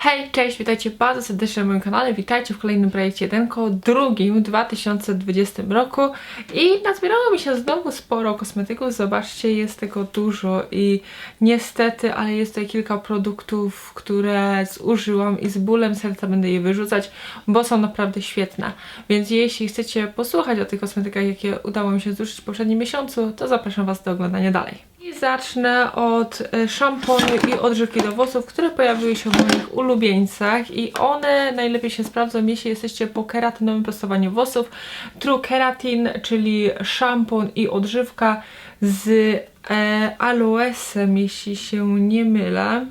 Hej, cześć, witajcie bardzo serdecznie na moim kanale, witajcie w kolejnym projekcie Jedenko, drugim w 2020 roku. I nazbierało mi się znowu sporo kosmetyków, zobaczcie, jest tego dużo i niestety, ale jest tutaj kilka produktów, które zużyłam i z bólem serca będę je wyrzucać, bo są naprawdę świetne, więc jeśli chcecie posłuchać o tych kosmetykach, jakie udało mi się zużyć w poprzednim miesiącu, to zapraszam Was do oglądania dalej. Zacznę od e, szamponu i odżywki do włosów, które pojawiły się w moich ulubieńcach i one najlepiej się sprawdzą, jeśli jesteście po keratynowym prostowaniu włosów. True Keratin, czyli szampon i odżywka z e, aloesem, jeśli się nie mylę.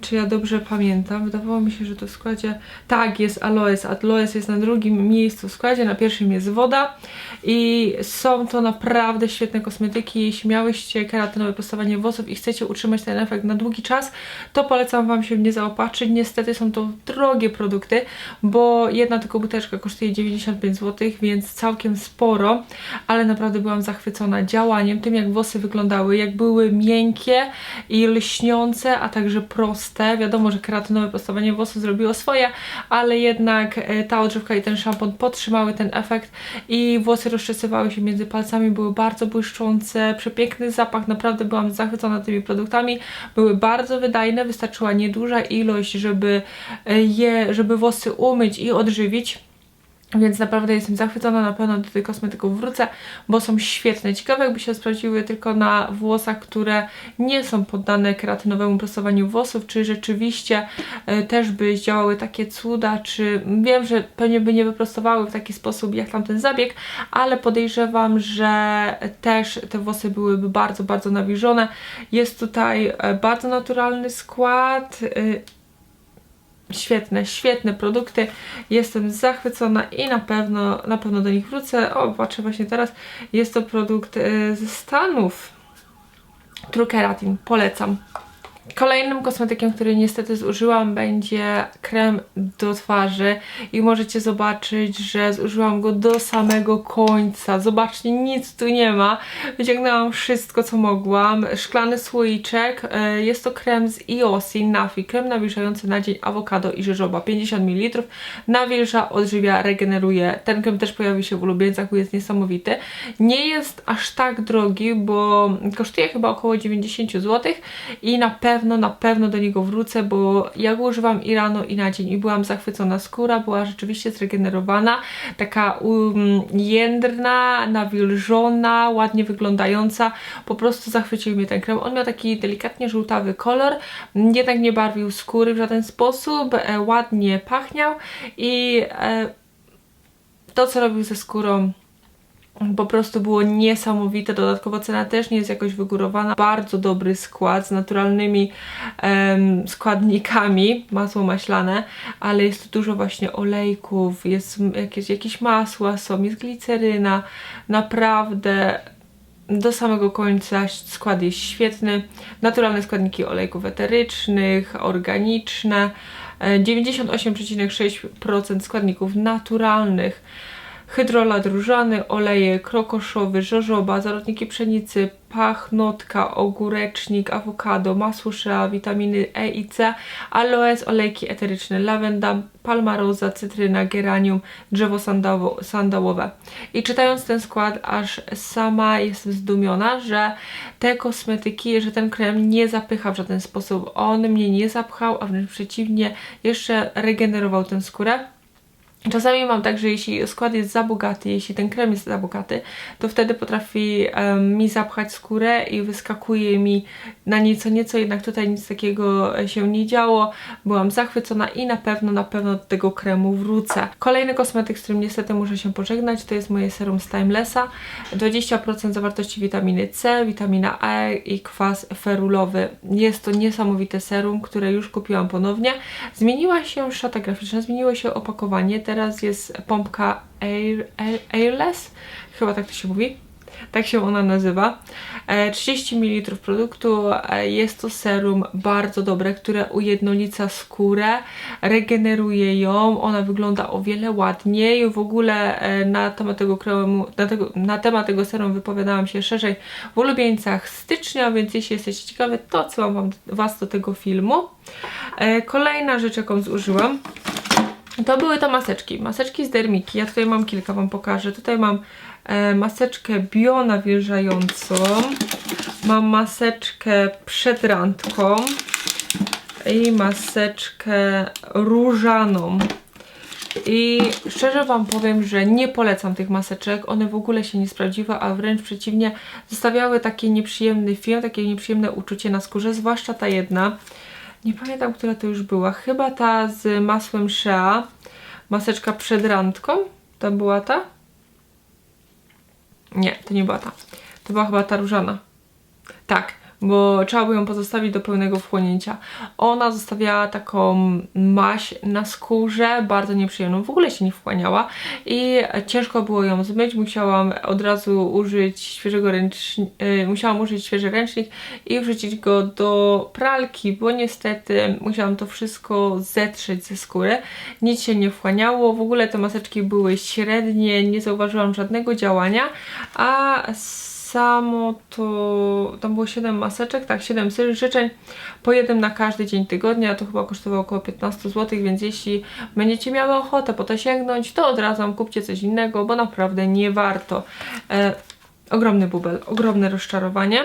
Czy ja dobrze pamiętam? Wydawało mi się, że to w składzie. Tak, jest aloes. Aloes jest na drugim miejscu w składzie, na pierwszym jest woda. I są to naprawdę świetne kosmetyki. Jeśli miałyście keratynowe prostowanie włosów i chcecie utrzymać ten efekt na długi czas, to polecam Wam się nie zaopatrzyć. Niestety są to drogie produkty, bo jedna tylko buteleczka kosztuje 95 zł, więc całkiem sporo, ale naprawdę byłam zachwycona działaniem, tym jak włosy wyglądały, jak były miękkie i lśniące, a także proste. Wiadomo, że keratynowe prostowanie włosów zrobiło swoje, ale jednak e, ta odżywka i ten szampon podtrzymały ten efekt i włosy rozczesywały się między palcami, były bardzo błyszczące, przepiękny zapach, naprawdę byłam zachwycona tymi produktami. Były bardzo wydajne, wystarczyła nieduża ilość, żeby e, je, żeby włosy umyć i odżywić. Więc naprawdę jestem zachwycona, na pewno do tych kosmetyków wrócę, bo są świetne. Ciekawe jakby się sprawdziły tylko na włosach, które nie są poddane keratynowemu prostowaniu włosów, czy rzeczywiście e, też by działały takie cuda, czy wiem, że pewnie by nie wyprostowały w taki sposób jak tamten zabieg, ale podejrzewam, że też te włosy byłyby bardzo, bardzo nawilżone. Jest tutaj e, bardzo naturalny skład, e, świetne, świetne produkty. Jestem zachwycona i na pewno, na pewno do nich wrócę. O, patrzę właśnie teraz. Jest to produkt e, ze Stanów. True Keratin. Polecam. Kolejnym kosmetykiem, który niestety zużyłam będzie krem do twarzy i możecie zobaczyć, że zużyłam go do samego końca. Zobaczcie, nic tu nie ma. Wyciągnęłam wszystko, co mogłam. Szklany słoiczek. E, Jest to krem z Iosi Nafi. Krem nawilżający na dzień awokado i rzeżoba. 50 ml. Nawilża, odżywia, regeneruje. Ten krem też pojawił się w ulubieńcach, bo jest niesamowity. Nie jest aż tak drogi, bo kosztuje chyba około 90 zł i na pewno pewno, na pewno do niego wrócę, bo ja go używam i rano i na dzień i byłam zachwycona. Skóra była rzeczywiście zregenerowana, taka um, jędrna, nawilżona, ładnie wyglądająca. Po prostu zachwycił mnie ten krem. On miał taki delikatnie żółtawy kolor, jednak nie barwił skóry w żaden sposób, e, ładnie pachniał i e, to, co robił ze skórą po prostu było niesamowite. Dodatkowo cena też nie jest jakoś wygórowana. Bardzo dobry skład z naturalnymi em, składnikami, masło maślane, ale jest tu dużo właśnie olejków, jest jakieś, jakieś masła, są, jest gliceryna. Naprawdę do samego końca skład jest świetny. Naturalne składniki olejków eterycznych, organiczne. 98,6% składników naturalnych hydrolat różany, oleje krokoszowy, żożoba, zarodniki pszenicy, pachnotka, ogórecznik, awokado, masło shea, witaminy E i C, aloes, olejki eteryczne, lawenda, palmaroza, cytryna, geranium, drzewo sandało, sandałowe. I czytając ten skład, aż sama jestem zdumiona, że te kosmetyki, że ten krem nie zapycha w żaden sposób. On mnie nie zapchał, a wręcz przeciwnie, jeszcze regenerował tę skórę. Czasami mam tak, że jeśli skład jest za bogaty, jeśli ten krem jest za bogaty, to wtedy potrafi um, mi zapchać skórę i wyskakuje mi na nieco, nieco, jednak tutaj nic takiego się nie działo. Byłam zachwycona i na pewno, na pewno do tego kremu wrócę. Kolejny kosmetyk, z którym niestety muszę się pożegnać, to jest moje serum z Timelessa. 20% zawartości witaminy C, witamina E i kwas ferulowy. Jest to niesamowite serum, które już kupiłam ponownie. Zmieniła się szata graficzna, zmieniło się opakowanie teraz jest pompka air, air, airless, chyba tak to się mówi. tak się ona nazywa. E, 30 ml produktu, e, jest to serum bardzo dobre, które ujednolica skórę, regeneruje ją, ona wygląda o wiele ładniej. W ogóle e, na temat tego kremu, na, tego, na temat tego serum wypowiadałam się szerzej w ulubieńcach stycznia, więc jeśli jesteście ciekawi, to odsyłam wam, Was do tego filmu. E, kolejna rzecz, jaką zużyłam, to były to maseczki. Maseczki z Dermiki. Ja tutaj mam kilka, Wam pokażę. Tutaj mam e, maseczkę bionawilżającą. Mam maseczkę przed randką. I maseczkę różaną. I szczerze Wam powiem, że nie polecam tych maseczek. One w ogóle się nie sprawdziły, a wręcz przeciwnie, zostawiały taki nieprzyjemny film, takie nieprzyjemne uczucie na skórze, zwłaszcza ta jedna. Nie pamiętam, która to już była. Chyba ta z masłem Shea. Maseczka przed randką. To była ta? Nie, to nie była ta. To była chyba ta różana. Tak, bo trzeba było ją pozostawić do pełnego wchłonięcia. Ona zostawiała taką maść na skórze, bardzo nieprzyjemną, w ogóle się nie wchłaniała i ciężko było ją zmyć, musiałam od razu użyć świeżego ręcznika, musiałam użyć świeży ręcznik i wrzucić go do pralki, bo niestety musiałam to wszystko zetrzeć ze skóry. Nic się nie wchłaniało, w ogóle te maseczki były średnie, nie zauważyłam żadnego działania, a samo to tam było 7 maseczek, tak, 7 życzeń, po jednym na każdy dzień tygodnia, to chyba kosztowało około 15 zł, więc jeśli będziecie miały ochotę po to sięgnąć, to od razu kupcie coś innego, bo naprawdę nie warto. E, ogromny bubel, ogromne rozczarowanie.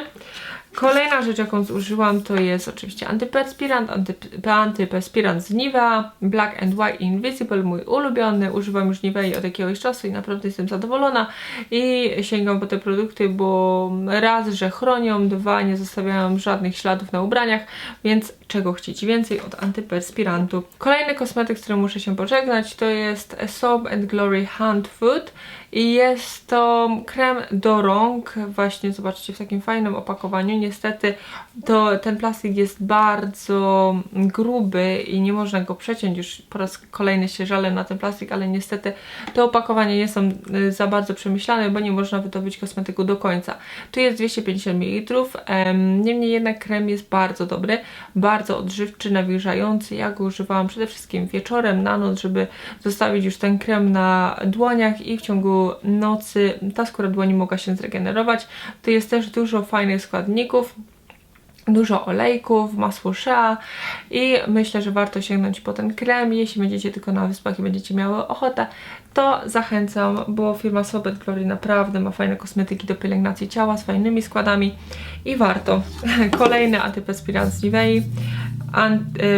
Kolejna rzecz, jaką zużyłam, to jest oczywiście antyperspirant, anty, antyperspirant z Nivea, Black and White Invisible, mój ulubiony. Używam już Nivea od jakiegoś czasu i naprawdę jestem zadowolona i sięgam po te produkty, bo raz, że chronią, dwa, nie zostawiają żadnych śladów na ubraniach, więc czego chcieć więcej od antyperspirantu. Kolejny kosmetyk, z którym muszę się pożegnać, to jest Soap and Glory Hand Food i jest to krem do rąk, właśnie zobaczcie w takim fajnym opakowaniu. Niestety to, ten plastik jest bardzo gruby i nie można go przeciąć, już po raz kolejny się żalę na ten plastik, ale niestety te opakowania nie są y, za bardzo przemyślane, bo nie można wydobyć kosmetyku do końca. Tu jest 250 ml, niemniej jednak krem jest bardzo dobry, bardzo odżywczy, nawilżający. Ja go używałam przede wszystkim wieczorem, na noc, żeby zostawić już ten krem na dłoniach i w ciągu nocy ta skóra dłoni mogła się zregenerować. Tu jest też dużo fajnych składników, dużo olejków, masło shea i myślę, że warto sięgnąć po ten krem. Jeśli będziecie tylko na wyspach i będziecie miały ochotę, to zachęcam, bo firma Sobet Glory naprawdę ma fajne kosmetyki do pielęgnacji ciała z fajnymi składami i warto. Kolejny antyperspirant z Nivea,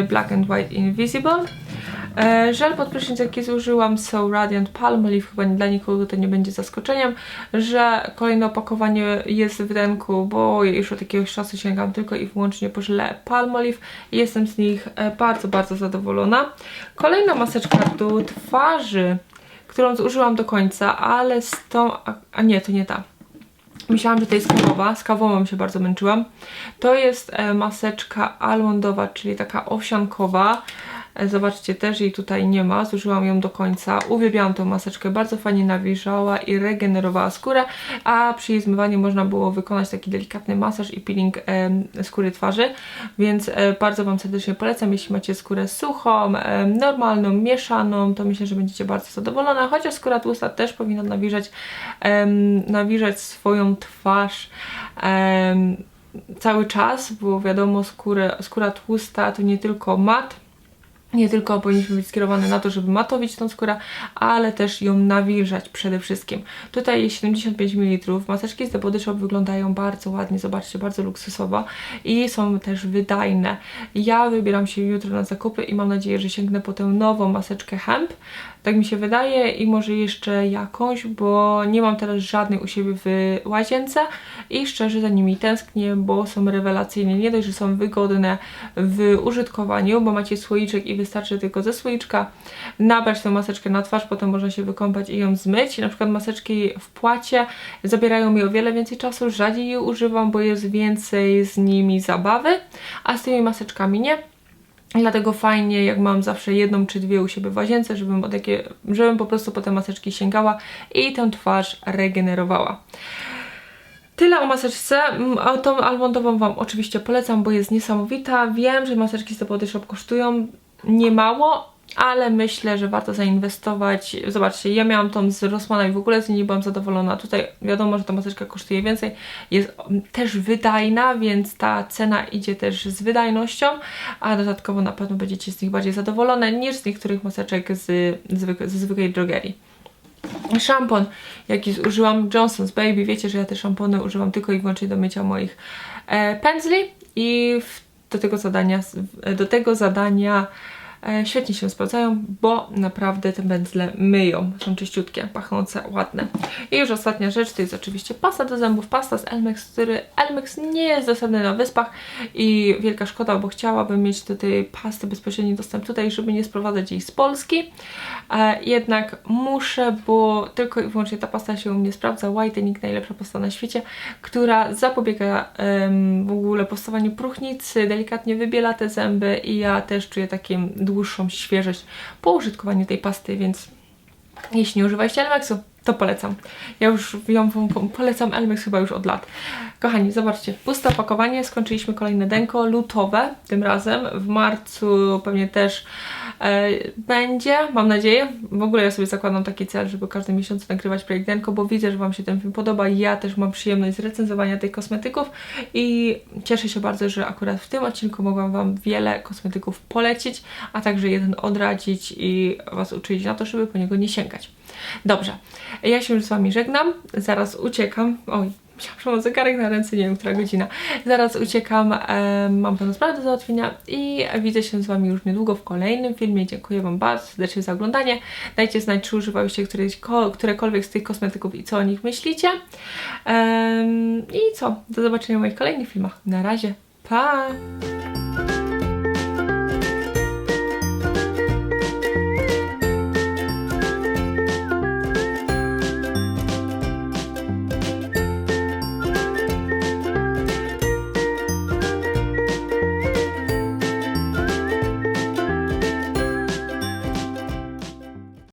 Black and White Invisible. E, żel pod prysznic jaki zużyłam So Radiant Palmolive, chyba dla nikogo to nie będzie zaskoczeniem, że kolejne opakowanie jest w ręku, bo już od jakiegoś czasu sięgam tylko i wyłącznie po żele Palmolive i jestem z nich e, bardzo, bardzo zadowolona. Kolejna maseczka do twarzy, którą zużyłam do końca, ale z tą... a, a nie, to nie ta. Myślałam, że to jest kawowa, z kawową się bardzo męczyłam. To jest e, maseczka almondowa, czyli taka owsiankowa. Zobaczcie, też jej tutaj nie ma, zużyłam ją do końca. Uwielbiałam tę maseczkę, bardzo fajnie nawilżała i regenerowała skórę, a przy jej zmywaniu można było wykonać taki delikatny masaż i peeling e, skóry twarzy, więc e, bardzo Wam serdecznie polecam, jeśli macie skórę suchą, e, normalną, mieszaną, to myślę, że będziecie bardzo zadowolone, chociaż skóra tłusta też powinna nawilżać, nawilżać swoją twarz cały czas, bo wiadomo, skóra tłusta to nie tylko mat, nie tylko powinniśmy być skierowane na to, żeby matowić tą skórę, ale też ją nawilżać przede wszystkim. Tutaj jest 75 ml. Maseczki z The Body Shop wyglądają bardzo ładnie, zobaczcie, bardzo luksusowo i są też wydajne. Ja wybieram się jutro na zakupy i mam nadzieję, że sięgnę po tę nową maseczkę Hemp. Tak mi się wydaje i może jeszcze jakąś, bo nie mam teraz żadnej u siebie w łazience i szczerze za nimi tęsknię, bo są rewelacyjne. Nie dość, że są wygodne w użytkowaniu, bo macie słoiczek i wystarczy tylko ze słoiczka nabrać tę maseczkę na twarz, potem można się wykąpać i ją zmyć. Na przykład maseczki w płacie zabierają mi o wiele więcej czasu, rzadziej je używam, bo jest więcej z nimi zabawy, a z tymi maseczkami nie. Dlatego fajnie, jak mam zawsze jedną czy dwie u siebie w łazience, żebym, takie, żebym po prostu po te maseczki sięgała i tę twarz regenerowała. Tyle o maseczce. Mm, Tą almondową Wam oczywiście polecam, bo jest niesamowita. Wiem, że maseczki z The Body Shop kosztują niemało, ale myślę, że warto zainwestować. Zobaczcie, ja miałam tą z Rossmana i w ogóle z niej nie byłam zadowolona. Tutaj wiadomo, że ta maseczka kosztuje więcej. Jest mm, też wydajna, więc ta cena idzie też z wydajnością, a dodatkowo na pewno będziecie z nich bardziej zadowolone niż z niektórych maseczek z, zwyk- ze zwykłej drogerii. Szampon, jaki zużyłam, Johnson's Baby. Wiecie, że ja te szampony używam tylko i wyłącznie do mycia moich e, pędzli i w, do tego zadania, do tego zadania świetnie się sprawdzają, bo naprawdę te pędzle myją. Są czyściutkie, pachnące, ładne. I już ostatnia rzecz to jest oczywiście pasta do zębów, pasta z Elmex, który Elmex nie jest dostępny na wyspach i wielka szkoda, bo chciałabym mieć do tej pasty bezpośredni dostęp tutaj, żeby nie sprowadzać jej z Polski. E, jednak muszę, bo tylko i wyłącznie ta pasta się u mnie sprawdza. Whitening, najlepsza pasta na świecie, która zapobiega w ogóle powstawaniu próchnicy, delikatnie wybiela te zęby i ja też czuję taką dłuższą świeżość po użytkowaniu tej pasty, więc jeśli nie używaliście Elmexu, to polecam. Ja już ją polecam Elmex chyba już od lat. Kochani, zobaczcie, puste opakowanie, skończyliśmy kolejne denko, lutowe tym razem. W marcu pewnie też będzie, mam nadzieję. W ogóle ja sobie zakładam taki cel, żeby każdy miesiąc nagrywać projekt denko, bo widzę, że Wam się ten film podoba ja też mam przyjemność z recenzowania tych kosmetyków i cieszę się bardzo, że akurat w tym odcinku mogłam Wam wiele kosmetyków polecić, a także jeden odradzić i Was uczyć na to, żeby po niego nie sięgać. Dobrze, ja się już z Wami żegnam, zaraz uciekam. Oj, że mam zegarek na ręce, nie wiem, która godzina. Zaraz uciekam, mam pewną sprawę do załatwienia i widzę się z Wami już niedługo w kolejnym filmie. Dziękuję Wam bardzo serdecznie za oglądanie. Dajcie znać, czy używałyście którekolwiek z tych kosmetyków i co o nich myślicie. I co? Do zobaczenia w moich kolejnych filmach. Na razie, pa!